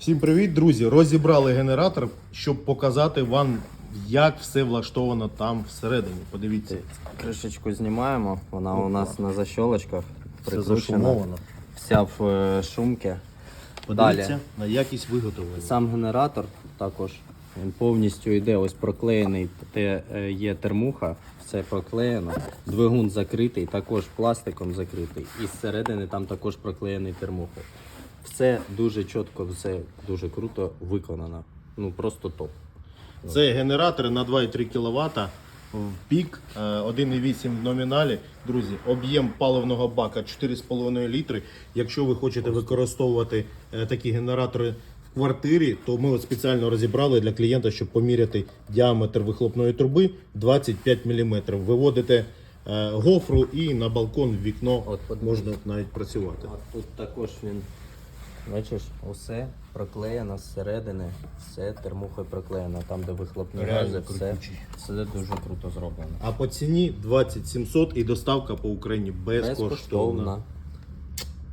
Всім привіт, друзі! Розібрали генератор, щоб показати вам, як все влаштовано там всередині. Подивіться, Кришечку знімаємо, вона у нас на защолочках прикручена. Вся в е, шумки. Подивіться Далі. на якість виготовлення. Сам генератор також він повністю йде ось проклеєний, де е, є термуха, все проклеєно. Двигун закритий, також пластиком закритий. І зсередини там також проклеєний термухою. Все дуже чітко, все дуже круто виконано. Ну просто топ. Це генератор на 2,3 кВт в пік, е, 1,8 в номіналі. Друзі, об'єм паливного бака 4,5 літри. Якщо ви хочете використовувати е, такі генератори в квартирі, то ми от спеціально розібрали для клієнта, щоб поміряти діаметр вихлопної труби 25 мм. Виводите е, гофру і на балкон в вікно От, можна навіть працювати. От тут також він, бачиш, усе проклеєно зсередини, все термухою проклеєно, там, де вихлопні гази, все, все дуже круто зроблено. А по ціні 2700 і доставка по Україні безкоштовна. Безкоштовно.